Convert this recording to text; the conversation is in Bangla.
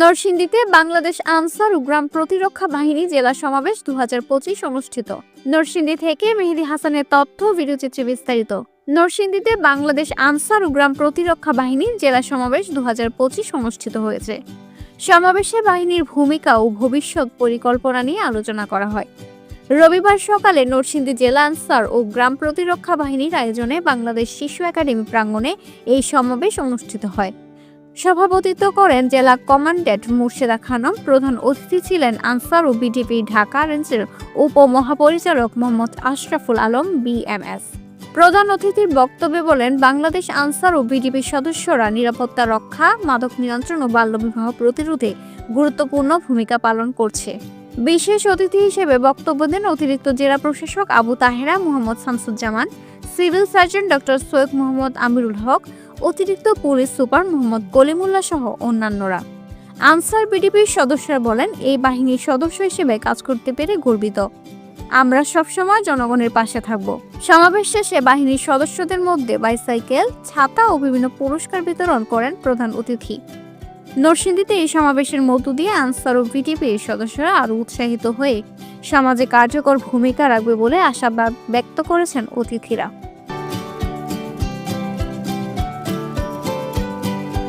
নরসিংদীতে বাংলাদেশ আনসার ও গ্রাম প্রতিরক্ষা বাহিনী জেলা সমাবেশ দু হাজার পঁচিশ অনুষ্ঠিত। নরসিংদী থেকে মেহেদি হাসানের তথ্য, ভিডিওচিত্রে বিস্তারিত। নরসিংদীতে বাংলাদেশ আনসার ও গ্রাম প্রতিরক্ষা বাহিনী জেলা সমাবেশ দুহাজার পঁচিশ অনুষ্ঠিত হয়েছে। সমাবেশে বাহিনীর ভূমিকা ও ভবিষ্যৎ পরিকল্পনা নিয়ে আলোচনা করা হয়। রবিবার সকালে নরসিংদী জেলা আনসার ও গ্রাম প্রতিরক্ষা বাহিনীর আয়োজনে বাংলাদেশ শিশু একাডেমি প্রাঙ্গণে এই সমাবেশ অনুষ্ঠিত হয়। সভাপতিত্ব করেন জেলা কমান্ডেন্ট মুর্শেদা খানম, প্রধান অতিথি ছিলেন আনসার ও বিডিপি ঢাকা রেঞ্জের উপমহাপরিচালক মোহাম্মদ আশরাফুল আলম, বিএমএস। প্রধান অতিথির বক্তব্যে বলেন, বাংলাদেশ আনসার ও বিডিপির সদস্যরা নিরাপত্তা রক্ষা, মাদক নিয়ন্ত্রণ ও বাল্যবিবাহ প্রতিরোধে গুরুত্বপূর্ণ ভূমিকা পালন করছে। বিশেষ অতিথি হিসেবে বক্তব্য দেন অতিরিক্ত জেলা প্রশাসক Abu Tahera, Mohammad Shamsuzzaman, civil surgeon doctor Syed Mohammad Amirul Haque অতিরিক্ত পুলিশ সুপার মোহাম্মদ কলিমুল্লাহ সহ অন্যান্যরা। আনসার বিডিপির সদস্যরা বলেন, এই বাহিনীর সদস্য হিসেবে কাজ করতে পেরে গর্বিত। আমরা সবসময় জনগণের পাশে থাকব। সমাবেশ শেষে বাহিনীর সদস্যদের মধ্যে বাইসাইকেল, ছাতা ও বিভিন্ন পুরস্কার বিতরণ করেন প্রধান অতিথি। নরসিংদীতে এই সমাবেশের মধ্য দিয়ে আনসার ও বিটিপির সদস্যরা আরও উৎসাহিত হয়ে সমাজে কার্যকর ভূমিকা রাখবে বলে আশাবাদ ব্যক্ত করেছেন অতিথিরা।